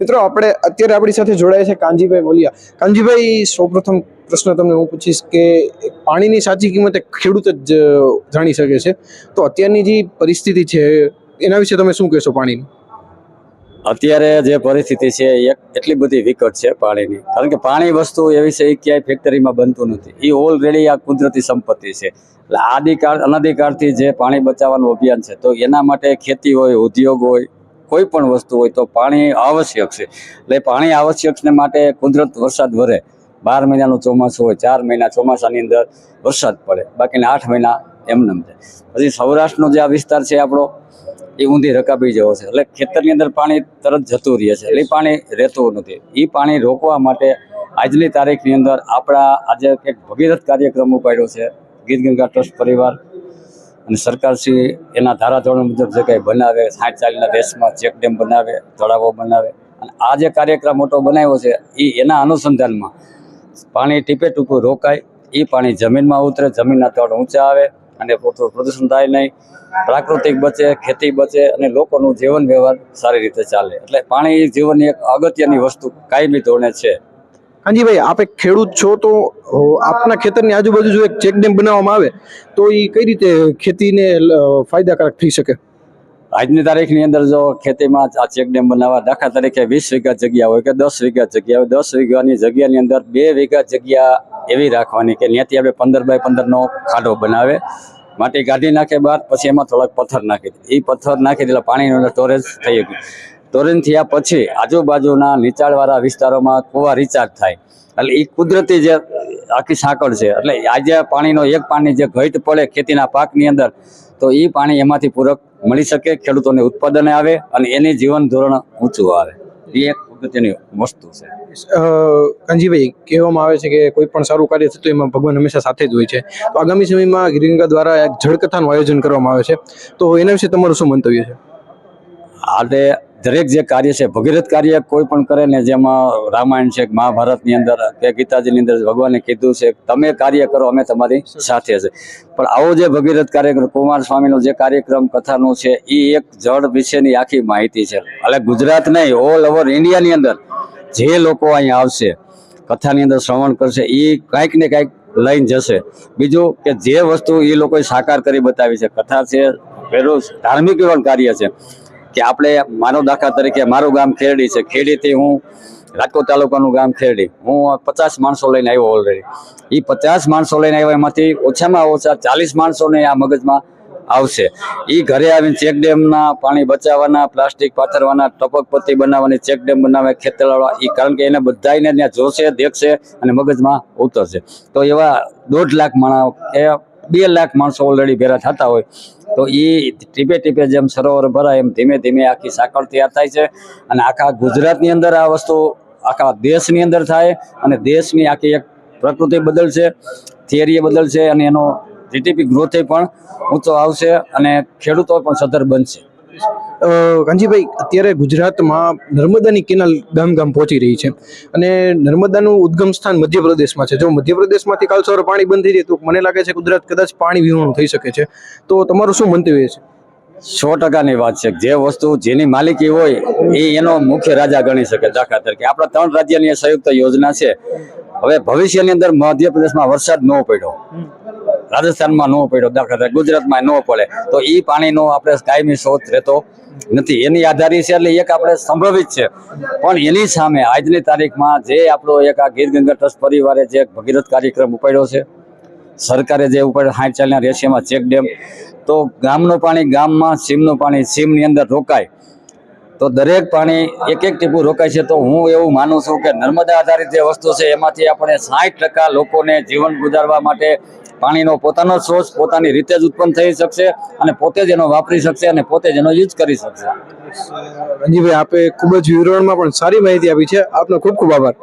મિત્રો, આપણે અત્યારે આપણી સાથે જોડાય છે કાનજીભાઈ મોલિયા. કાનજીભાઈ, સૌપ્રથમ પ્રશ્ન તમને હું પૂછીશ કે પાણીની સાચી કિંમત ખેડૂત જ જાણી શકે છે. તો અત્યારની જે પરિસ્થિતિ છે, એના વિશે તમે શું કહેશો પાણીની? અત્યારે જે પરિસ્થિતિ છે એટલી બધી વિકટ છે પાણીની. કારણ કે પાણી વસ્તુ એવી છે એ ક્યાંય ફેક્ટરીમાં બનતું નથી. એ ઓલરેડી આ કુદરતી સંપત્તિ છે. એટલે આદિકાળ, અનાદિકાળથી જે પાણી બચાવવાનું અભિયાન છે, તો એના માટે ખેતી હોય, ઉદ્યોગ હોય કોઈ પણ વસ્તુ હોય તો પાણી આવશ્યક છે. એટલે પાણી આવશ્યક ને માટે કુદરત વરસાદ વરે. બાર મહિનાનું ચોમાસું હોય, ચાર મહિના ચોમાસાની અંદર વરસાદ પડે. બાકીના આઠ મહિના એમનેમ છે પછી સૌરાષ્ટ્રનો જે આ વિસ્તાર છે આપણો, એ ઊંધી રકાબી જેવો છે. એટલે ખેતરની અંદર પાણી તરત જતું રહે છે. એ પાણી રહેતું નથી. એ પાણી રોકવા માટે આજની તારીખની અંદર આપણા આજે એક ભગીરથ કાર્યક્રમ ઉપાડ્યો છે. ગીર ગંગા ટ્રસ્ટ પરિવાર. અને સરકારશ્રી એના ધારાધોરણ મુજબ જે કંઈ બનાવે, સાઠ ચાલીના દેશમાં ચેક ડેમ બનાવે, તળાવો બનાવે, અને આ જે કાર્યક્રમ મોટો બનાવ્યો છે એ એના અનુસંધાનમાં પાણી ટીપે ટૂંકું રોકાય એ પાણી જમીનમાં ઉતરે, જમીનના તળ ઊંચા આવે, અને પોતું પ્રદૂષણ થાય નહીં, પ્રાકૃતિક બચે, ખેતી બચે, અને લોકોનું જીવન વ્યવહાર સારી રીતે ચાલે. એટલે પાણી જીવનની એક અગત્યની વસ્તુ કાયમી ધોરણે છે. કાંજીભાઈ આપ એક ખેડૂત છો તો આપના ખેતરની આજુબાજુ જો એક ચેક ડેમ બનાવવામાં આવે, તો એ કઈ રીતે ખેતીને ફાયદાકારક થઈ શકે? આજની તારીખની અંદર જો ખેતીમાં આ ચેક ડેમ બનાવવા, દાખલા તરીકે વીસ વીઘા જગ્યા હોય કે દસ વીઘા જગ્યા હોય, દસ વીઘાની જગ્યાની અંદર બે વીઘા જગ્યા એવી રાખવાની કે ત્યાંથી આપણે પંદર બાય પંદરનો ખાડો બનાવે, માટી કાઢી નાખે બાદ પછી એમાં થોડાક પથ્થર નાખી. દે એ પથ્થર નાખી દે એટલે પાણીનું સ્ટોરેજ થઈ ગયું. સ્ટોરેજ થયા પછી આજુબાજુના નીચાણવાળા વિસ્તારોમાં કુવા રિચાર્જ થાય. એટલે એ કુદરતી જે આખી સાંકળ છે એટલે આજે પાણીનો એક પાણી જે ઘટ પડે ખેતીના પાકની અંદર તો એ પાણી એમાંથી પૂરક મળી શકે ખેડૂતોને ઉત્પાદન આવે અને એની જીવન ધોરણ ઊંચું આવે. એ એક અગત્યની વસ્તુ છે. કંજીભાઈ કહેવામાં આવે છે કે કોઈ પણ સારું કાર્ય થતું એમાં ભગવાન હંમેશા સાથે જ હોય છે. તો આગામી સમયમાં ગિરિંગા દ્વારા એક જળકથાનું આયોજન કરવામાં આવે છે. તો એના વિશે તમારું શું મંતવ્ય છે? આટલે દરેક જે કાર્ય છે, ભગીરથ કાર્ય કોઈ પણ કરે ને જેમાં રામાયણ છે, મહાભારતની અંદર કે ગીતાજીની અંદર ભગવાને કીધું છે, તમે કાર્ય કરો, અમે તમારી સાથે છે. પણ આવો જે ભગીરથ કાર્યક્રમ, કુમાર સ્વામીનો જે કાર્યક્રમ, કથાનું છે, એ એક જળ વિશેની આખી માહિતી છે. એટલે ગુજરાત નહીં ઓલ ઓવર ઇન્ડિયાની અંદર જે લોકો અહીંયા આવશે, કથાની અંદર શ્રવણ કરશે, એ કાંઈક ને કાંઈક લઈને જશે. બીજું કે જે વસ્તુ એ લોકોએ સાકાર કરી બતાવી છે, કથા છે, પેલું ધાર્મિક કાર્ય છે. કે આપણે મારો દાખલા તરીકે મારું ગામ ખેરડી છે. ખેડીથી હું રાજકોટ તાલુકાનું ગામ ખેરડી. હું પચાસ માણસો લઈને આવ્યો ઓલરેડી એ પચાસ માણસો લઈને આવ્યો એમાંથી ઓછામાં ઓછા ચાલીસ માણસોને આ મગજમાં આવશે. એ ઘરે આવીને ચેક ડેમના પાણી બચાવવાના, પ્લાસ્ટિક પાથરવાના, ટપક પત્તી બનાવવાની, ચેક ડેમ બનાવે ખેતરવાળા એ કારણ કે એને બધાને ત્યાં જોશે, દેખશે અને મગજમાં ઉતરશે. તો એવા દોઢ લાખ માણસ કે બે લાખ માણસો ઓલરેડી ભેરા થતા હોય. તો એ ટીપે ટીપે જેમ સરોવર ભરાય એમ ધીમે ધીમે આખી સાંકળ તૈયાર થાય છે. અને આખા ગુજરાતની અંદર આ વસ્તુ આખા દેશની અંદર થાય અને દેશની આખી એક પ્રકૃતિ બદલશે થિયરી બદલશે અને એનો જીટીપી ગ્રોથ પણ ઊંચો આવશે અને ખેડૂતો પણ સધર બનશે. કાંજીભાઈ અત્યારે ગુજરાતમાં નર્મદાની કેનાલ ગામ ગામ પહોંચી રહી છે અને નર્મદાનું ઉદ્ગમ સ્થાન મધ્યપ્રદેશમાં છે. જો મધ્યપ્રદેશમાંથી કાલ સવારે પાણી બંધ થઈ જાય તો મને લાગે છે ગુજરાત કદાચ પાણી વિહોણું થઈ શકે છે. તો તમારું શું મંતવ્ય છે? સો ટકાની વાત છે. જે વસ્તુ જેની માલિકી હોય એ એનો મુખ્ય રાજા ગણી શકે દાખલા તરીકે. આપણા ત્રણ રાજ્યની સંયુક્ત યોજના છે. હવે ભવિષ્યની અંદર મધ્યપ્રદેશમાં વરસાદ ન પડ્યો. રાજસ્થાનમાં ન પડ્યો, દાખલા તરીકે ગુજરાતમાં ન પડે, તો એ પાણીનો આપણે કાયમી શોધ રહેતો નથી. એની આધારી છે એટલે એક આપણે સંભવિત છે. પણ એની સામે આજની તારીખમાં જે આપણો એક આ ગીર ગંગા ટ્રસ્ટ પરિવારે જે ભગીરથ કાર્યક્રમ ઉપાડ્યો છે, સરકારે જે ઉપર હાઈ ચાલના રેશિયામાં ચેક ડેમ, તો ગામનું પાણી ગામમાં, સીમનું પાણી સીમની અંદર રોકાય. તો દરેક પાણી એક એક ટીપું રોકાય છે, તો હું એવું માનું છું કે નર્મદા આધારિત જે વસ્તુ છે, એમાંથી આપણે સાઠ ટકા લોકોને જીવન ગુજારવા માટે પાણીનો પોતાનો સોર્સ પોતાની રીતે જ ઉત્પન્ન થઈ શકશે અને પોતે જ એનો વાપરી શકશે અને પોતે જ એનો યુઝ કરી શકશે. રંજીભાઈ આપે ખૂબ જ વિવરણમાં પણ સારી માહિતી આપી છે. આપનો ખૂબ ખૂબ આભાર.